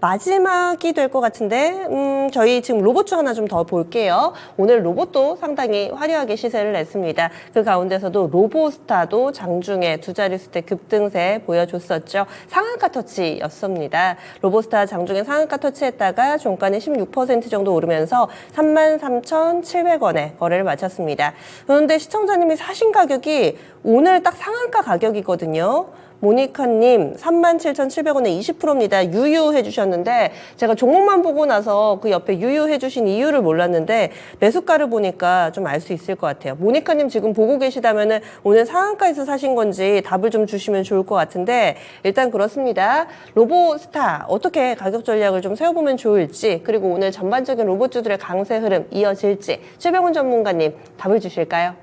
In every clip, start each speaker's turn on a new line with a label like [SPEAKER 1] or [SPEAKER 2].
[SPEAKER 1] 마지막이 될 것 같은데 음, 저희 지금 로봇주 하나 좀 더 볼게요. 오늘 로봇도 상당히 화려하게 시세를 냈습니다. 그 가운데서도 로보스타도 장중에 두 자릿수대 급등세 보여줬었죠. 상한가 터치였습니다. 로보스타 장중에 상한가 터치했다가 종가는 16% 정도 오르면서 33,700원에 거래를 마쳤습니다. 그런데 시청자님이 사신 가격이 오늘 딱 상한가 가격이거든요. 모니카님 37,700원에 20%입니다. 유유해 주셨는데 제가 종목만 보고 나서 그 옆에 유유해 주신 이유를 몰랐는데 매수가를 보니까 좀 알 수 있을 것 같아요. 모니카님 지금 보고 계시다면은 오늘 상한가에서 사신 건지 답을 좀 주시면 좋을 것 같은데 일단 그렇습니다. 로보스타 어떻게 가격 전략을 좀 세워보면 좋을지 그리고 오늘 전반적인 로봇주들의 강세 흐름 이어질지 최병훈 전문가님 답을 주실까요?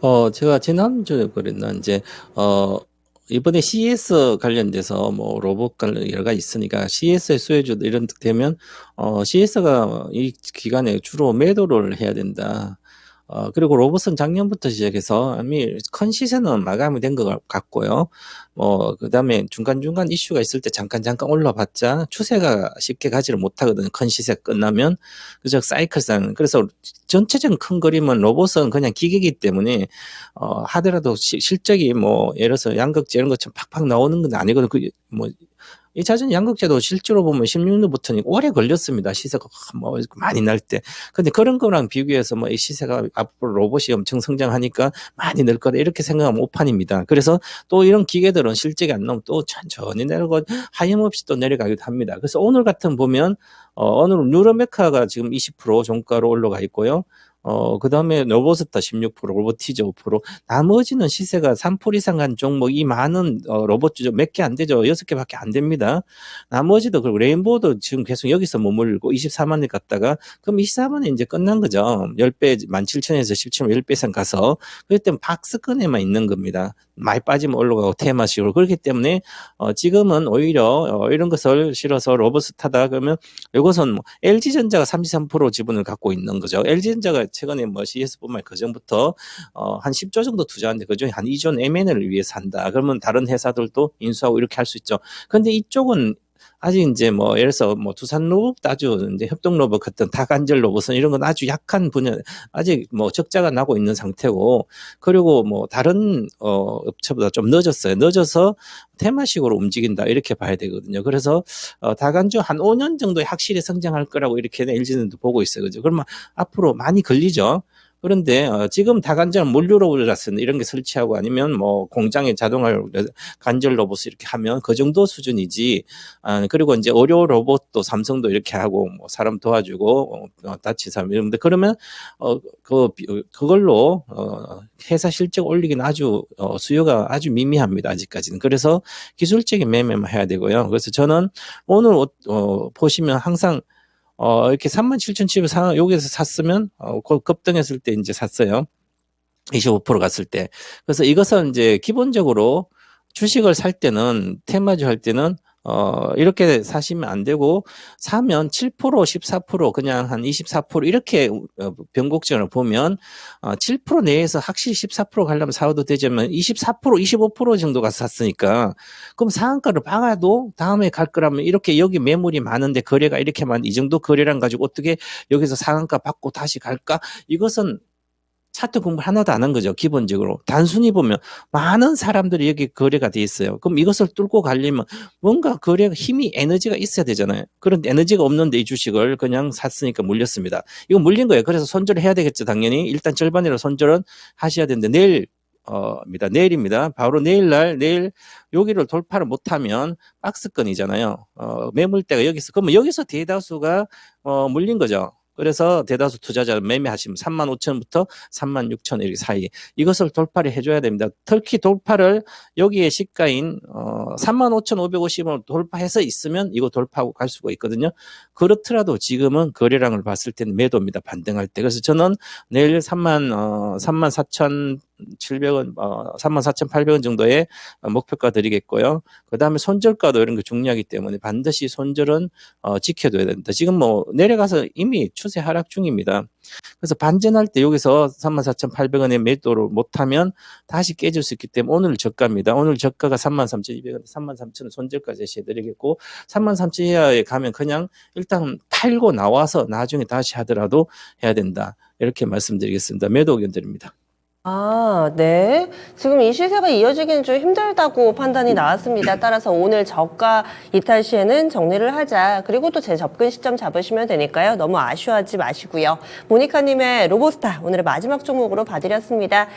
[SPEAKER 2] 어, 제가 지난주에 그랬나, 이제, 어, 이번에 CS 관련돼서 뭐 로봇 관련 여러 가지 있으니까 CS의 수혜주 이런 되면 어 CS가 이 기간에 주로 매도를 해야 된다. 어 그리고 로봇은 작년부터 시작해서 이미 큰 시세는 마감이 된 것 같고요. 뭐 그 다음에 중간중간 이슈가 있을 때 잠깐 잠깐 올라봤자 추세가 쉽게 가지를 못하거든요. 큰 시세 끝나면 그죠 사이클상 그래서 전체적인 큰 그림은 로봇은 그냥 기계이기 때문에 어 하더라도 시- 실적이 뭐 예를 들어서 양극재 이런 것처럼 팍팍 나오는 건 아니거든요. 그 뭐 이 자전 양극재도 실제로 보면 16년부터는 오래 걸렸습니다. 시세가 뭐 많이 날 때. 근데 그런 거랑 비교해서 뭐 이 시세가 앞으로 로봇이 엄청 성장하니까 많이 늘 거다 이렇게 생각하면 오판입니다. 그래서 또 이런 기계들은 실적이 안 나오면 또 천천히 내려가고 하염없이 또 내려가기도 합니다. 그래서 오늘 같은 보면 어, 오늘 뉴로메카가 지금 20% 종가로 올라가 있고요. 어, 그 다음에 로보스타 16%, 로보티즈 5%, 나머지는 시세가 3% 이상 간 종목, 이 많은 어, 로봇주 몇개 안 되죠. 6개밖에 안 됩니다. 나머지도, 그리고 레인보우도 지금 계속 여기서 머물고 24만에 갔다가, 그럼 24만에 이제 끝난 거죠. 10배, 17,000에서 17만 10배 이상 가서, 때문에 박스권에만 있는 겁니다. 많이 빠지면 올라가고 테마식으로. 그렇기 때문에, 어, 지금은 오히려, 어, 이런 것을 실어서 로보스타다 그러면 이것은 뭐 LG전자가 33% 지분을 갖고 있는 거죠. LG전자가 최근에 뭐 CS뿐만 그 전부터 어, 한 10조 정도 투자하는데 그중에 한 2조 M&A를 위해서 한다. 그러면 다른 회사들도 인수하고 이렇게 할 수 있죠. 근데 이쪽은 아직 이제 뭐 예를 들어서 뭐 두산 로봇 아주 이제 협동 로봇 같은 다간절 로봇은 이런 건 아주 약한 분야 아직 뭐 적자가 나고 있는 상태고 그리고 뭐 다른 어 업체보다 좀 늦었어요. 늦어서 테마식으로 움직인다 이렇게 봐야 되거든요. 그래서 어 다간주 한 5년 정도에 확실히 성장할 거라고 이렇게 LG는 보고 있어요. 그죠? 그러면 앞으로 많이 걸리죠. 그런데 어, 지금 다간절 물류로 올랐으니 이런 게 설치하고 아니면 뭐 공장에 자동화 간절 로봇을 이렇게 하면 그 정도 수준이지. 아, 그리고 이제 의료 로봇도 삼성도 이렇게 하고 뭐 사람 도와주고 어, 다치 사람 이런데 그러면 어 그 그걸로 어 회사 실적 올리기는 아주 어 수요가 아주 미미합니다 아직까지는. 그래서 기술적인 매매만 해야 되고요. 그래서 저는 오늘 어, 어 보시면 항상 어, 이렇게 37,700 사, 여기서 샀으면, 어, 그 급등했을 때 이제 샀어요. 25% 갔을 때. 그래서 이것은 이제 기본적으로 주식을 살 때는, 테마주 할 때는, 어, 이렇게 사시면 안 되고, 사면 7%, 14%, 그냥 한 24% 이렇게 어, 변곡점을 보면, 어, 7% 내에서 확실히 14% 가려면 사도 되지만 24%, 25% 정도 가서 샀으니까, 그럼 상한가를 박아도 다음에 갈 거라면 이렇게 여기 매물이 많은데 거래가 이렇게 많은 이 정도 거래량 가지고 어떻게 여기서 상한가 받고 다시 갈까? 이것은 차트 공부 하나도 안 한 거죠. 기본적으로. 단순히 보면 많은 사람들이 여기 거래가 돼 있어요. 그럼 이것을 뚫고 가려면 뭔가 거래가 힘이 에너지가 있어야 되잖아요. 그런 에너지가 없는데 이 주식을 그냥 샀으니까 물렸습니다. 이거 물린 거예요. 그래서 손절을 해야 되겠죠. 당연히. 일단 절반이라 손절은 하셔야 되는데 내일 어입니다. 내일입니다. 바로 내일 날 내일 여기를 돌파를 못하면 박스권이잖아요. 어 매물대가 여기서 그러면 여기서 대다수가 어 물린 거죠. 그래서 대다수 투자자 매매하시면 3만 5천부터 3만 6천 이렇게 사이 이것을 돌파를 해줘야 됩니다. 특히 돌파를 여기에 시가인 어 3만 5천 550원을 돌파해서 있으면 이거 돌파하고 갈 수가 있거든요. 그렇더라도 지금은 거래량을 봤을 때는 매도입니다. 반등할 때. 그래서 저는 내일 3만 어 3만 4천 700원, 어, 34,800원 정도의 어, 목표가 드리겠고요. 그 다음에 손절가도 이런 게 중요하기 때문에 반드시 손절은 어, 지켜둬야 된다. 지금 뭐 내려가서 이미 추세 하락 중입니다. 그래서 반전할 때 여기서 34,800원에 매도를 못하면 다시 깨질 수 있기 때문에 오늘 저가입니다. 오늘 저가가 33,200원, 33,000원 손절가 제시해드리겠고 33,000 이하에 가면 그냥 일단 팔고 나와서 나중에 다시 하더라도 해야 된다. 이렇게 말씀드리겠습니다. 매도 의견 드립니다.
[SPEAKER 1] 아, 네. 지금 이 시세가 이어지기는 좀 힘들다고 판단이 나왔습니다. 따라서 오늘 저가 이탈 시에는 정리를 하자. 그리고 또 제 접근 시점 잡으시면 되니까요. 너무 아쉬워하지 마시고요. 모니카님의 로보스타 오늘의 마지막 종목으로 봐드렸습니다.